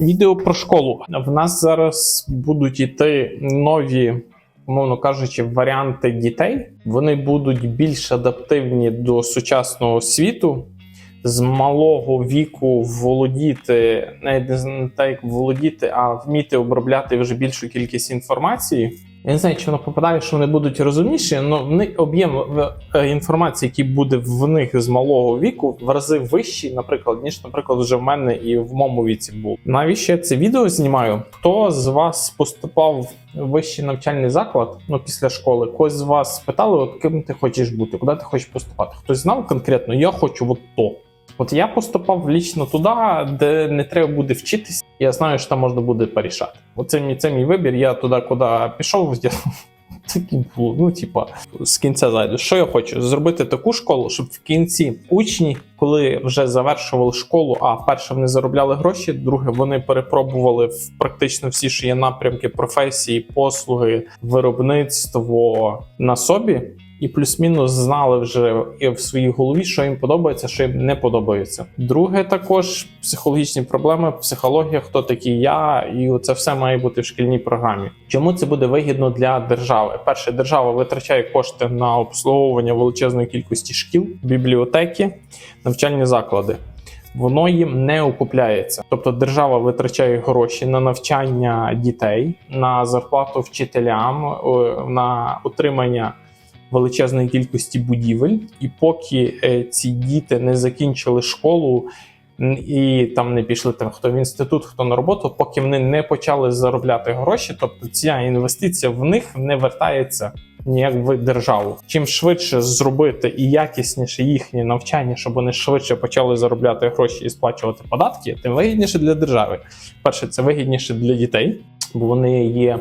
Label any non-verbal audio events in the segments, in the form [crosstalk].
Відео про школу. В нас зараз будуть іти нові, умовно кажучи, варіанти дітей. Вони будуть більш адаптивні до сучасного світу. З малого віку володіти, навіть не так володіти, а вміти обробляти вже більшу кількість інформації. Я не знаю, чи воно попадає, що вони будуть розумніші, але об'єм е, інформації, який буде в них з малого віку, в рази вищий, наприклад, ніж, наприклад, вже в мене і в моєму віці був. Навіщо я це відео знімаю? Хто з вас поступав в вищий навчальний заклад, ну після школи, когось з вас питали, от ким ти хочеш бути, куди ти хочеш поступати? Хтось знав конкретно, я хочу от то. От я поступав лічно туди, де не треба буде вчитися. Я знаю, що там можна буде порішати. Оце мій це мій вибір. Я туди, куди пішов, [laughs] я було. Ну, типа, з кінця зайду. Що я хочу? Зробити таку школу, щоб в кінці учні, коли вже завершували школу, а перше вони заробляли гроші, друге, вони перепробували в практично всі, що є напрямки професії, послуги, виробництво на собі. І плюс-мінус знали вже в своїй голові, що їм подобається, що їм не подобається. Друге, також психологічні проблеми, психологія, хто такий я, і це все має бути в шкільній програмі. Чому це буде вигідно для держави? Перше, держава витрачає кошти на обслуговування величезної кількості шкіл, бібліотеки, навчальні заклади. Воно їм не окупляється, тобто держава витрачає гроші на навчання дітей, на зарплату вчителям, на утримання величезної кількості будівель, і поки е, ці діти не закінчили школу і там не пішли там хто в інститут, хто на роботу, поки вони не почали заробляти гроші, тобто ця інвестиція в них не вертається. Ніяк в державу. Чим швидше зробити і якісніше їхнє навчання, щоб вони швидше почали заробляти гроші і сплачувати податки, тим вигідніше для держави. Перше, це вигідніше для дітей, бо вони є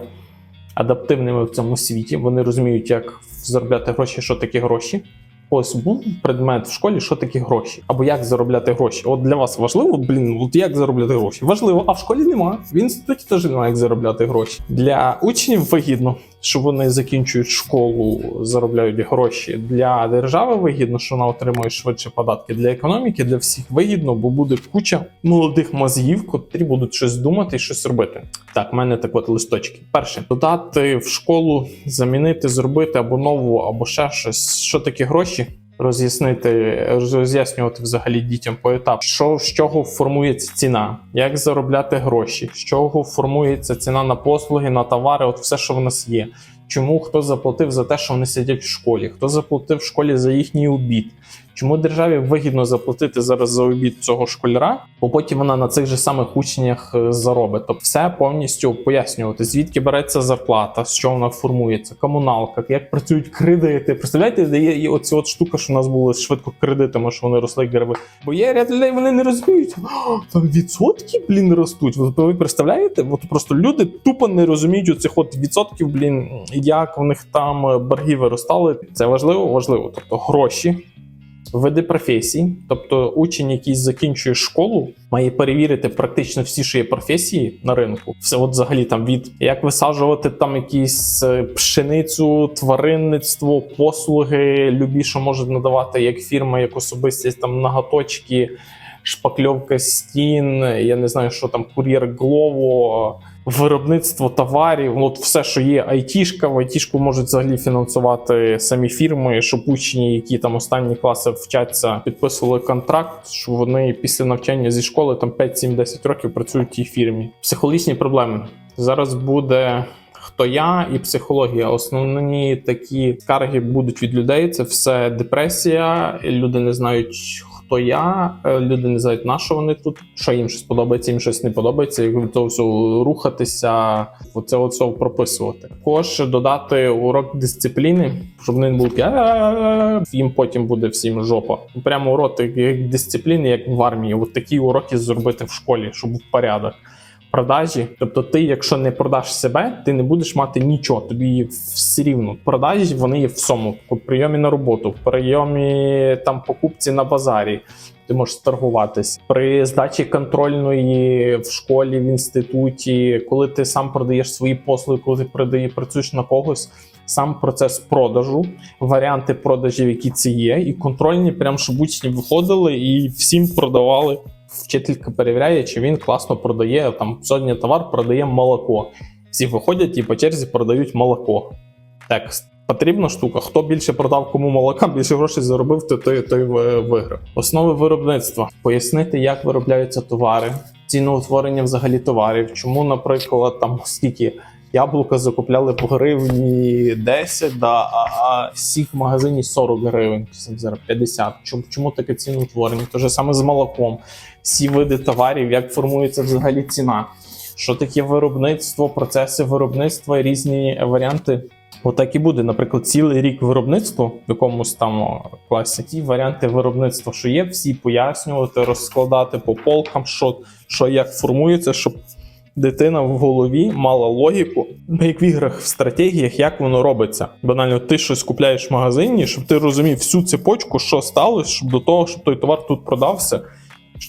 адаптивними в цьому світі. Вони розуміють, як заробляти гроші, що такі гроші. Ось був предмет в школі, що такі гроші, або як заробляти гроші. От для вас важливо, блін, от як заробляти гроші? Важливо, а в школі немає. В інституті теж немає як заробляти гроші. Для учнів вигідно, що вони закінчують школу, заробляють гроші. Для держави вигідно, що вона отримує швидше податки. Для економіки, для всіх вигідно, бо буде куча молодих мозгів, котрі будуть щось думати і щось робити. Так, в мене так от листочки. Перше, додати в школу, замінити, зробити або нову, або ще щось. Що таке гроші? Роз'яснити, роз'яснювати взагалі дітям по етапу, що з чого формується ціна, як заробляти гроші, з чого формується ціна на послуги, на товари, от все, що в нас є. Чому хто заплатив за те, що вони сидять в школі, хто заплатив в школі за їхній обід. Чому державі вигідно заплатити зараз за обід цього школяра, бо потім вона на цих же самих учнях е, заробить. Тобто все повністю пояснювати, звідки береться зарплата, з чого вона формується, комуналка, як працюють кредити. Представляєте, де є і оці от штука, що у нас були швидко кредитами, що вони росли гриби. Бо є ряд людей, вони не розуміють. Там відсотки, блін, ростуть. Ви представляєте? От просто люди тупо не розуміють оцих от відсотків, блін, як в них там е, борги виростали. Це важливо, важливо. Тобто гроші види професій, тобто учень, який закінчує школу, має перевірити практично всі, що є професії на ринку. Все, от взагалі там від як висаджувати там якісь е, пшеницю, тваринництво, послуги, любі, що можуть надавати як фірма, як особистість, там наготочки, шпакльовка стін, я не знаю, що там кур'єр Глово. Виробництво товарів, ну, от все, що є айтішка, в айтішку можуть взагалі фінансувати самі фірми, щоб учні, які там останні класи вчаться, підписували контракт, що вони після навчання зі школи там 5-7-10 років працюють в тій фірмі. Психологічні проблеми зараз буде. Хто я і психологія. Основні такі скарги будуть від людей. Це все депресія. Люди не знають, хто я. е, Люди не знають, на що вони тут, що їм щось подобається, їм щось не подобається. Як від того всього рухатися, оце оце прописувати. Також додати урок дисципліни, щоб вони не були їм потім буде всім жопа. Прямо уроки як дисципліни, як в армії. От такі уроки зробити в школі, щоб був порядок продажі. Тобто, ти, якщо не продаш себе, ти не будеш мати нічого. Тобі все рівно. Продажі вони є в всьому. У прийомі на роботу, в прийомі там покупці на базарі. Ти можеш торгуватись при здачі контрольної в школі, в інституті, коли ти сам продаєш свої послуги, коли ти продаєш, працюєш на когось. Сам процес продажу, варіанти продажів, які це є, і контрольні, прям щоб учні виходили і всім продавали вчителька перевіряє, чи він класно продає там сьогодні товар, продає молоко. Всі виходять і по черзі продають молоко. Так, потрібна штука. Хто більше продав кому молока, [laughs] більше грошей заробив, то той, той виграв. Основи виробництва. Пояснити, як виробляються товари, ціноутворення взагалі товарів. Чому, наприклад, там скільки яблука закупляли по гривні 10, да, а, а сік в магазині 40 гривень, зараз 50. Чому, чому таке ціноутворення? Те же саме з молоком. Всі види товарів, як формується взагалі ціна. Що таке виробництво, процеси виробництва, різні варіанти Отак і буде, наприклад, цілий рік виробництва в якомусь там класі. Ті варіанти виробництва, що є, всі пояснювати, розкладати по полкам, що, що як формується, щоб дитина в голові мала логіку, як в іграх, в стратегіях, як воно робиться. Банально, ти щось купляєш в магазині, щоб ти розумів всю цепочку, що сталося, щоб до того, щоб той товар тут продався.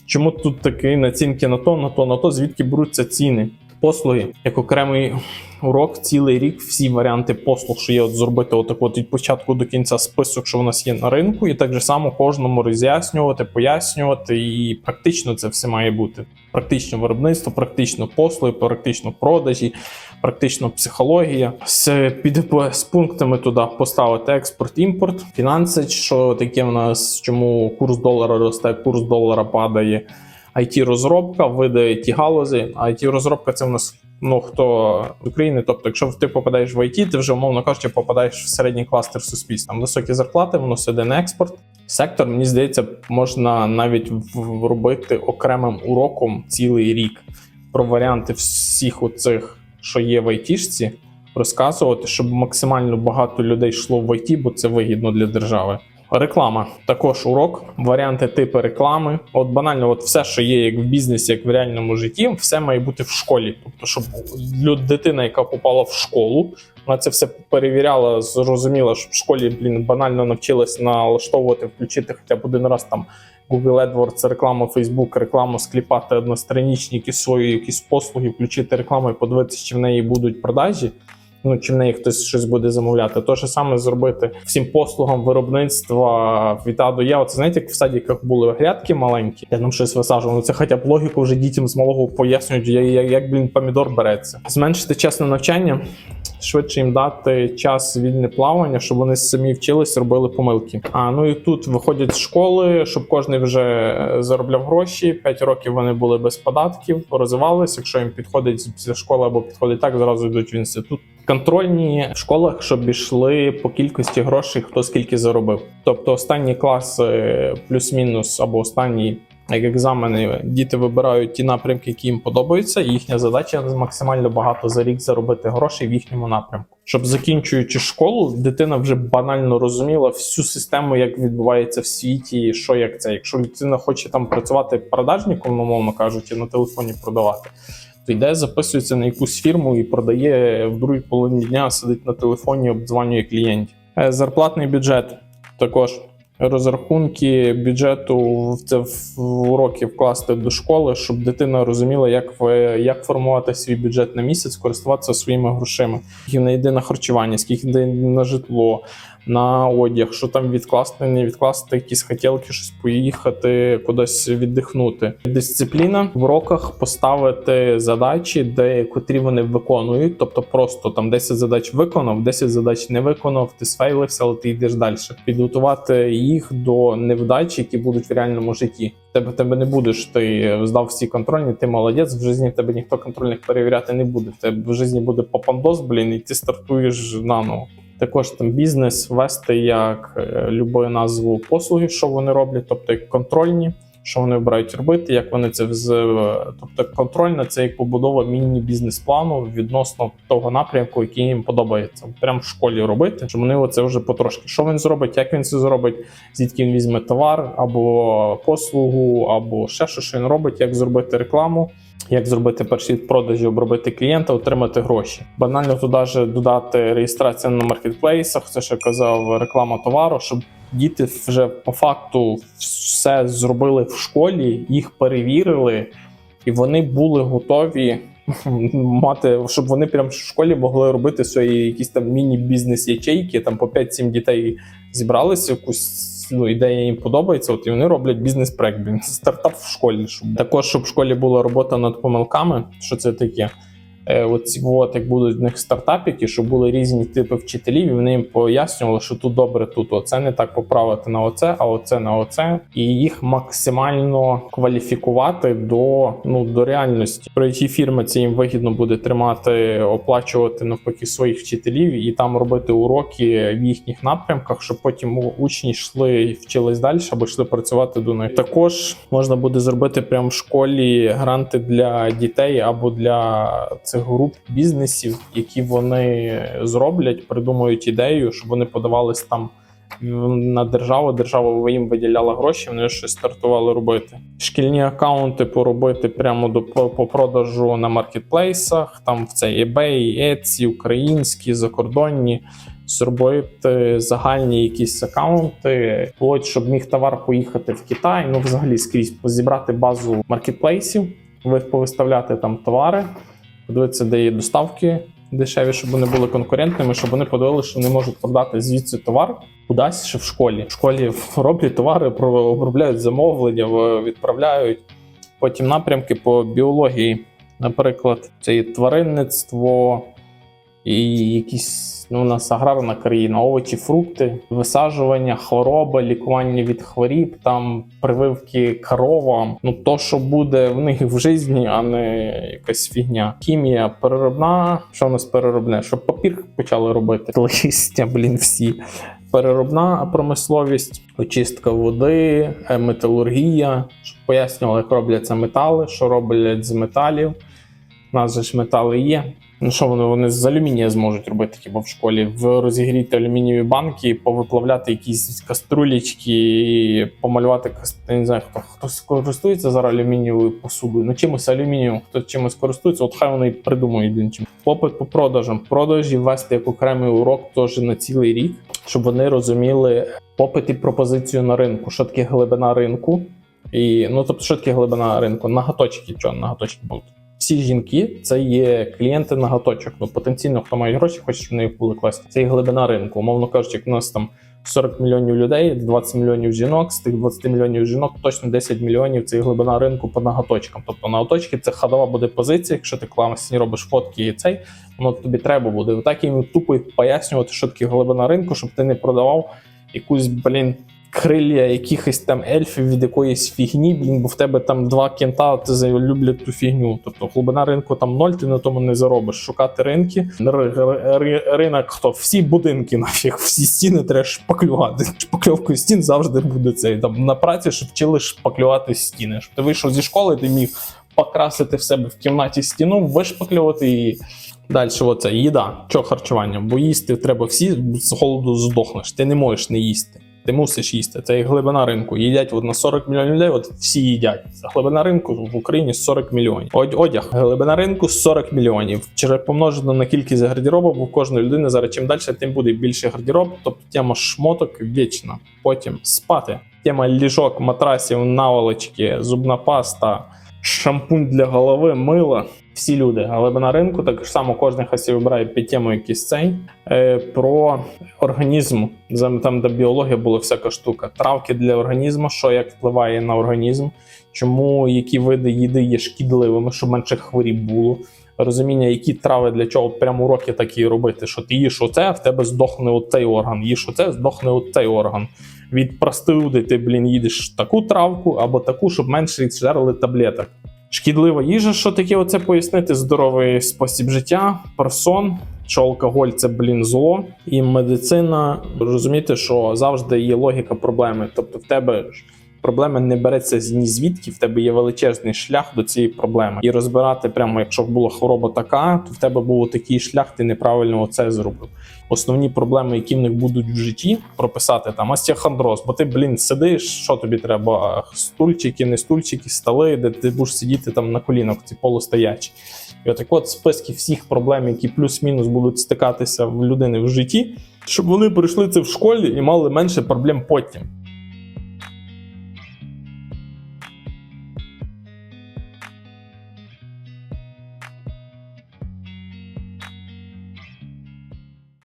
Чому тут такі націнки на то, на то, на то, звідки беруться ціни? Послуги як окремий урок, цілий рік всі варіанти послуг, що є от зробити отак от від початку до кінця список, що в нас є на ринку, і так же само кожному роз'яснювати, пояснювати, і практично це все має бути. Практично виробництво, практично послуги, практично продажі, практично психологія. З під з пунктами туди поставити експорт, імпорт, фінанси, що таке в нас, чому курс долара росте, курс долара падає. It розробка види it галузі. А it розробка це в нас ну хто з України. Тобто, якщо ти попадаєш в IT, ти вже умовно кажучи, попадаєш в середній кластер суспільства. Там високі зарплати, воно сюди на експорт. Сектор, мені здається, можна навіть робити окремим уроком цілий рік про варіанти всіх оцих, що є в айтішці, розказувати, щоб максимально багато людей йшло в ІТ, бо це вигідно для держави. Реклама також урок, варіанти типи реклами. От банально, от все, що є як в бізнесі, як в реальному житті, все має бути в школі. Тобто, щоб дитина, яка попала в школу, вона це все перевіряла, зрозуміла, щоб в школі блін банально навчилась налаштовувати, включити хоча б один раз там Google AdWords, реклама Facebook, рекламу скліпати одностранічні якісь свої якісь послуги, включити рекламу і подивитися, чи в неї будуть продажі. Ну, чи в неї хтось щось буде замовляти. То ж саме зробити всім послугам виробництва від А до Я. Це знаєте, як в садіках були грядки маленькі, я нам щось висаджував. Ну це хоча б логіку вже дітям з малого пояснюють, як, як, блін, помідор береться. Зменшити час на навчання, швидше їм дати час вільне плавання, щоб вони самі вчились, робили помилки. А ну і тут виходять з школи, щоб кожен вже е, заробляв гроші. 5 років вони були без податків, розвивались. Якщо їм підходить після школи або підходить так, зразу йдуть в інститут. Контрольні в школах, щоб йшли по кількості грошей, хто скільки заробив. Тобто останні класи плюс-мінус або останні як екзамени, діти вибирають ті напрямки, які їм подобаються, і їхня задача максимально багато за рік заробити грошей в їхньому напрямку. Щоб закінчуючи школу, дитина вже банально розуміла всю систему, як відбувається в світі, що як це. Якщо дитина хоче там працювати продажником, умовно кажучи, на телефоні продавати. То йде, записується на якусь фірму і продає в другій половині дня, сидить на телефоні, обдзванює клієнтів. Е, Зарплатний бюджет також розрахунки бюджету в це в уроки вкласти до школи, щоб дитина розуміла, як ви як формувати свій бюджет на місяць, користуватися своїми грошима. Скільки не йде на харчування, скільки йде на житло, на одяг, що там відкласти, не відкласти, якісь хотілки, щось поїхати, кудись віддихнути. Дисципліна в уроках поставити задачі, де котрі вони виконують, тобто просто там 10 задач виконав, 10 задач не виконав, ти сфейлився, але ти йдеш далі. Підготувати їх до невдач, які будуть в реальному житті. Тебе тебе не будеш, ти здав всі контрольні, ти молодець. В житті тебе ніхто контрольних перевіряти не буде. В тебе в житті буде попандос, блін, і ти стартуєш наново. Також там бізнес вести як е, любою назву послуги, що вони роблять, тобто як контрольні, що вони обирають робити, як вони це з тобто контрольна це як побудова міні-бізнес-плану відносно того напрямку, який їм подобається. Прямо в школі робити, щоб вони оце вже потрошки. Що він зробить, як він це зробить, звідки він візьме товар або послугу, або ще що, що він робить, як зробити рекламу. Як зробити перші продажі, обробити клієнта, отримати гроші. Банально туди ж додати реєстрацію на маркетплейсах, це ще казав реклама товару, щоб діти вже по факту все зробили в школі, їх перевірили, і вони були готові [laughs] мати, щоб вони прямо в школі могли робити свої якісь там міні-бізнес ячейки, там по 5-7 дітей зібралися, якусь ну, ідея їм подобається, от і вони роблять бізнес-проект, стартап в школі. Щоб також щоб в школі була робота над помилками. Що це таке? Е, Оці от як будуть в них стартапіки, щоб були різні типи вчителів, і вони їм пояснювали, що тут добре, тут оце не так поправити на оце, а оце на оце, і їх максимально кваліфікувати до ну до реальності. Про які фірми це їм вигідно буде тримати, оплачувати навпаки своїх вчителів і там робити уроки в їхніх напрямках, щоб потім учні йшли і вчились далі або йшли працювати до них. Також можна буде зробити прямо в школі гранти для дітей або для цих груп бізнесів, які вони зроблять, придумають ідею, щоб вони подавались там на державу. Держава їм виділяла гроші, вони щось стартували робити. Шкільні акаунти поробити прямо до по, продажу на маркетплейсах, там в цей eBay, Etsy, українські, закордонні. Зробити загальні якісь акаунти, вплоть, щоб міг товар поїхати в Китай, ну взагалі скрізь зібрати базу маркетплейсів, ви- повиставляти там товари, подивитися, де є доставки дешеві, щоб вони були конкурентними, щоб вони подивилися, що вони можуть продати звідси товар кудись ще в школі. В школі роблять товари, обробляють замовлення, відправляють. Потім напрямки по біології, наприклад, це і тваринництво, і якісь ну, у нас аграрна країна, овочі, фрукти, висаджування, хвороби, лікування від хворіб, там прививки коровам. Ну то, що буде в них в житті, а не якась фігня. Хімія переробна. Що в нас переробне? Щоб папір почали робити. Листя, блін, всі. Переробна промисловість, очистка води, е, металургія, щоб пояснювали, як робляться метали, що роблять з металів. У нас же ж метали є. Ну що вони, вони з алюмінія зможуть робити хіба в школі? В розігріти алюмінієві банки, повиплавляти якісь каструлечки, і помалювати я не знаю, хто хтось користується зараз алюмінієвою посудою. Ну чимось алюмінієвим, хто чимось користується, от хай вони й придумають чим. Попит по продажам. Продажі ввести як окремий урок теж на цілий рік, щоб вони розуміли попит і пропозицію на ринку. Що таке глибина ринку? І ну тобто, що таке глибина ринку? Наготочки, що наготочки будуть. Всі жінки це є клієнти наготочок. Ну потенційно, хто має гроші, хоче, щоб в були класні. Це є глибина ринку. Умовно кажучи, як у нас там 40 мільйонів людей, 20 мільйонів жінок. З тих 20 мільйонів жінок точно 10 мільйонів це є глибина ринку по наготочкам. Тобто наготочки це ходова буде позиція. Якщо ти класні робиш фотки і цей, воно тобі треба буде. Отак їм тупо пояснювати, що таке глибина ринку, щоб ти не продавав якусь блін. Крилля якихось там ельфів від якоїсь фігні, блін, бо в тебе там два кента, ти люблять ту фігню. Тобто глибина ринку там ноль, ти на тому не заробиш. Шукати ринки. Ринок хто? Всі будинки [laughs] нафіг, всі стіни треба шпаклювати. Шпакльовкою стін завжди буде цей. Там на праці щоб вчили шпаклювати стіни. Щоб ти вийшов зі школи, ти міг покрасити в себе в кімнаті стіну, вишпаклювати її. Далі, оце їда, що харчування, бо їсти треба всі, з голоду здохнеш. Ти не можеш не їсти. Ти мусиш їсти. Це як глибина ринку. Їдять от на 40 мільйонів людей, от всі їдять. Глибина ринку в Україні 40 мільйонів. Од- Одяг. Глибина ринку 40 мільйонів. Через помножено на кількість гардеробу, бо в кожної людини зараз чим далі, тим буде більше гардероб. Тобто тема шмоток вічна. Потім спати. Тема ліжок, матрасів, наволочки, зубна паста, шампунь для голови, мило. Всі люди, глибина ринку, так само кожен хай собі вибирає під тему якийсь цей. Е, про організм. Там, де біологія була всяка штука. Травки для організму, що як впливає на організм, чому які види їди є шкідливими, щоб менше хворіб було. Розуміння, які трави для чого прямо уроки такі робити, що ти їш оце, а в тебе здохне оцей орган, їш оце, здохне оцей орган. Від простуди ти, блін, їдеш таку травку або таку, щоб менше жерли таблеток. Шкідлива їжа, що таке оце пояснити? Здоровий спосіб життя, про сон, що алкоголь це блін зло, і медицина розуміти, що завжди є логіка проблеми. Тобто, в тебе ж проблема не береться ні звідки, в тебе є величезний шлях до цієї проблеми. І розбирати прямо, якщо була хвороба така, то в тебе був такий шлях, ти неправильно оце зробив. Основні проблеми, які в них будуть в житті, прописати там остеохондроз, бо ти, блін, сидиш, що тобі треба? Стульчики, не стульчики, столи, де ти будеш сидіти там на колінах, ці полустоячі. І отак от списки всіх проблем, які плюс-мінус будуть стикатися в людини в житті, щоб вони пройшли це в школі і мали менше проблем потім.